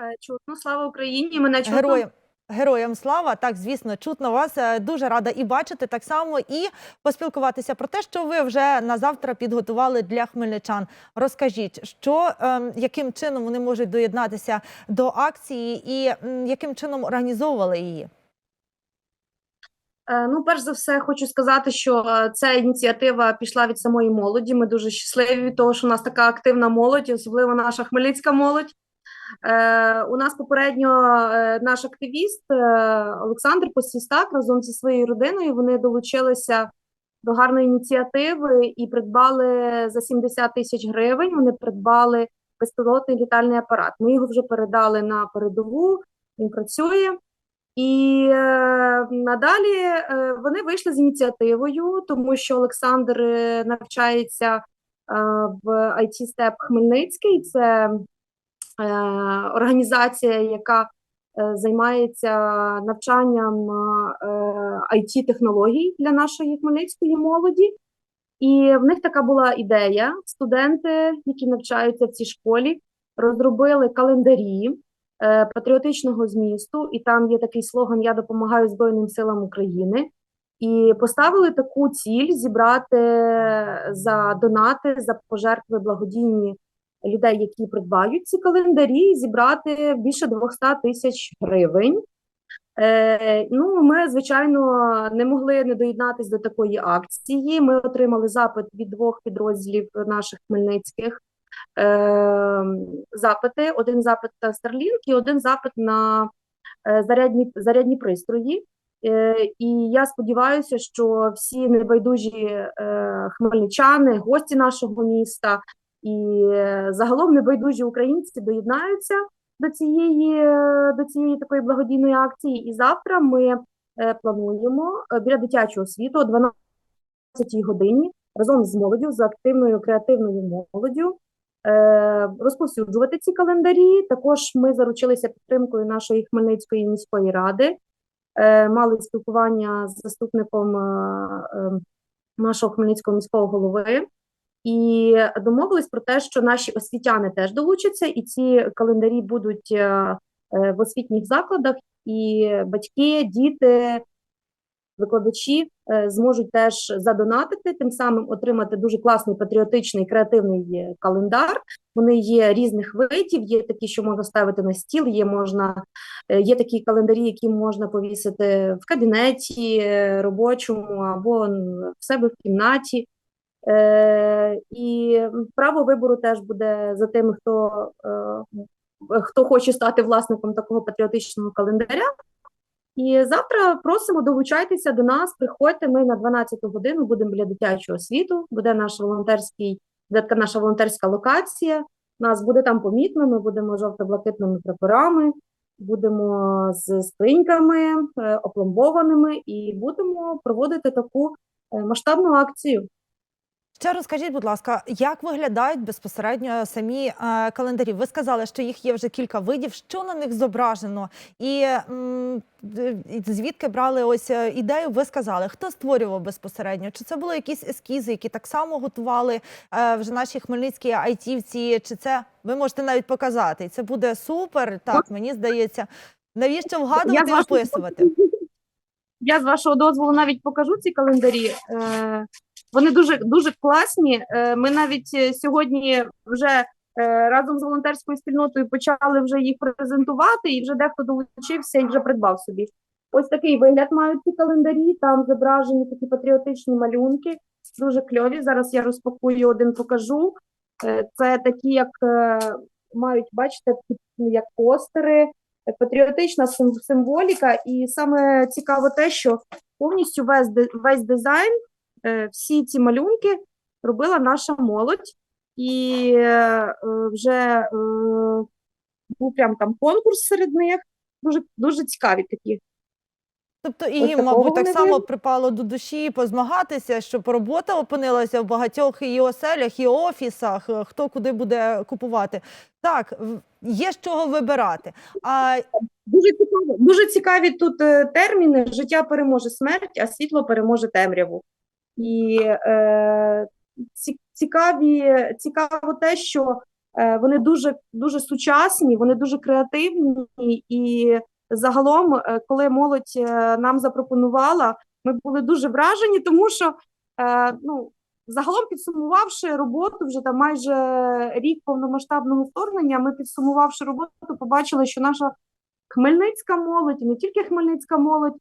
Е, Чутно, слава Україні. Мене чутно. Героям. Героям слава, так звісно, чутно вас. Е, Дуже рада і бачити так само, і поспілкуватися про те, що ви вже на завтра підготували для хмельничан. Розкажіть, що ем, яким чином вони можуть доєднатися до акції, і яким чином організовували її? Е, Ну, перш за все, хочу сказати, що ця ініціатива пішла від самої молоді. Ми дуже щасливі від того, що у нас така активна молодь, особливо наша хмельницька молодь. Е, у нас попередньо е, наш активіст е, Олександр Посістак разом зі своєю родиною вони долучилися до гарної ініціативи і придбали за 70 тисяч гривень. Вони придбали безпілотний літальний апарат. Ми його вже передали на передову. Він працює. І е, надалі е, вони вийшли з ініціативою, тому що Олександр навчається е, в IT Step Хмельницький. Це організація, яка е, займається навчанням it технологій для нашої хмельницької молоді. І в них така була ідея: студенти, які навчаються в цій школі, розробили календарі е, патріотичного змісту, і там є такий слоган Я допомагаю Збройним силам України. І поставили таку ціль зібрати за донати, за пожертви благодійні людей, які придбають ці календарі, зібрати більше 200 тисяч гривень. Е, ну, ми, звичайно, не могли не доєднатися до такої акції. Ми отримали запит від двох підрозділів наших хмельницьких е, запити: один запит на Starlink і один запит на е, зарядні, зарядні пристрої. Е, і я сподіваюся, що всі небайдужі е, хмельничани, гості нашого міста і е, загалом небайдужі українці доєднаються до цієї, е, до цієї такої благодійної акції. І завтра ми е, плануємо біля дитячого світу о 12 годині разом з молоддю, з активною креативною молоддю розповсюджувати ці календарі. Також ми заручилися підтримкою нашої Хмельницької міської ради, мали спілкування з заступником нашого Хмельницького міського голови. І домовились про те, що наші освітяни теж долучаться, і ці календарі будуть е, е, в освітніх закладах, і батьки, діти, викладачі е, зможуть теж задонатити, тим самим отримати дуже класний патріотичний креативний календар. Вони є різних видів, є такі, що можна ставити на стіл, є можна є такі календарі, які можна повісити в кабінеті робочому або в себе в кімнаті. Е, і право вибору теж буде за тими, хто, е, хто хоче стати власником такого патріотичного календаря. І завтра просимо долучайтеся до нас, приходьте. Ми на 12 годину будемо біля дитячого світу. Буде наш волонтерський, буде наша волонтерська локація. Нас буде там помітно. Ми будемо жовто-блакитними прапорами, будемо з скриньками е, опломбованими і будемо проводити таку е, масштабну акцію. Ще розкажіть, будь ласка, як виглядають безпосередньо самі е, календарі? Ви сказали, що їх є вже кілька видів. Що на них зображено? І м, звідки брали ось е, ідею? Ви сказали, хто створював безпосередньо? Чи це були якісь ескізи, які так само готували е, вже наші хмельницькі айтівці? Чи це ви можете навіть показати? І це буде супер. Так, мені здається. Навіщо вгадувати і описувати? Я з вашого дозволу навіть покажу ці календарі. Е, Вони дуже дуже класні. Е, Ми навіть е, сьогодні вже е, разом з волонтерською спільнотою почали вже їх презентувати, і вже дехто долучився і вже придбав собі. Ось такий вигляд мають ці календарі. Там зображені такі патріотичні малюнки, дуже кльові. Зараз я розпакую один, покажу. Це такі, як мають, бачите, такі, як постери, патріотична сим- символіка. І саме цікаво те, що повністю весь, весь дизайн, всі ці малюнки робила наша молодь. І е, вже е, був прям там конкурс серед них. Дуже, дуже цікаві такі. Тобто і їм, мабуть, так само припало до душі позмагатися, щоб робота опинилася в багатьох і оселях, і офісах, е, хто куди буде купувати. Так, є з чого вибирати. А Дуже цікаві, дуже цікаві тут е, терміни: життя переможе смерть, а світло переможе темряву. І е, цікаві, цікаво те, що Е, Вони дуже дуже сучасні, вони дуже креативні, і загалом, е, коли молодь нам запропонувала, ми були дуже вражені, тому що ну, загалом підсумувавши роботу, вже там майже рік повномасштабного вторгнення, ми підсумувавши роботу, побачили, що наша хмельницька молодь, і не тільки хмельницька молодь.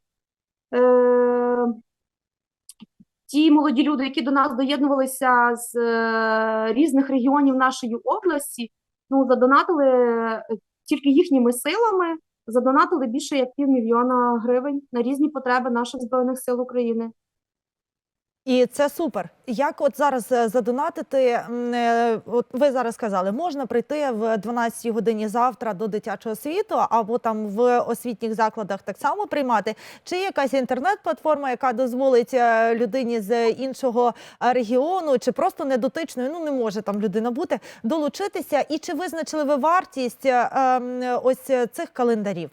Ті молоді люди, які до нас доєднувалися з е, різних регіонів нашої області, ну задонатили е, тільки їхніми силами, задонатили більше як півмільйона гривень на різні потреби наших збройних сил України. І це супер. Як от зараз е, задонатити? е, От ви зараз сказали, можна прийти в 12 годині завтра до дитячого світу, або там в освітніх закладах так само приймати. Чи якась інтернет-платформа, яка дозволить е, людині з іншого регіону, чи просто недотичною, ну не може там людина бути, долучитися? І чи визначили ви вартість ось цих календарів?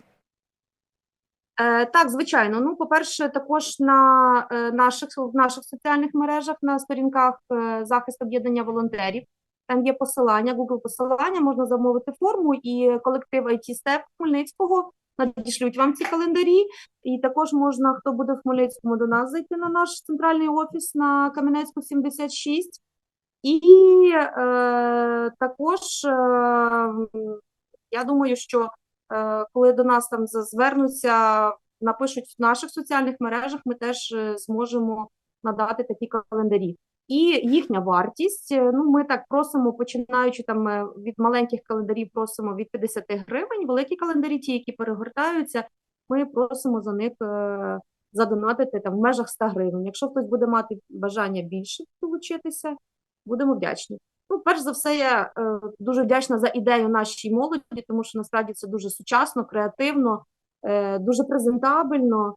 Е, так, звичайно. Ну, по-перше, також на е, наших в наших соціальних мережах на сторінках е, захист об'єднання волонтерів. Там є посилання, Google посилання, можна замовити форму, і колектив IT Степ Хмельницького надішлють вам ці календарі. І також можна, хто буде в Хмельницькому, до нас зайти на наш центральний офіс на Кам'янецьку 76. І е, також е, я думаю, що коли до нас там звернуться, напишуть в наших соціальних мережах, ми теж е, зможемо надати такі календарі. І їхня вартість, е, ну ми так просимо, починаючи там е, від маленьких календарів, просимо від 50 гривень. Великі календарі, ті, які перегортаються, ми просимо за них е, задонатити там в межах 100 гривень. Якщо хтось буде мати бажання більше долучитися, будемо вдячні. Ну, перш за все, я е, дуже вдячна за ідею нашій молоді, тому що насправді це дуже сучасно, креативно, е, дуже презентабельно.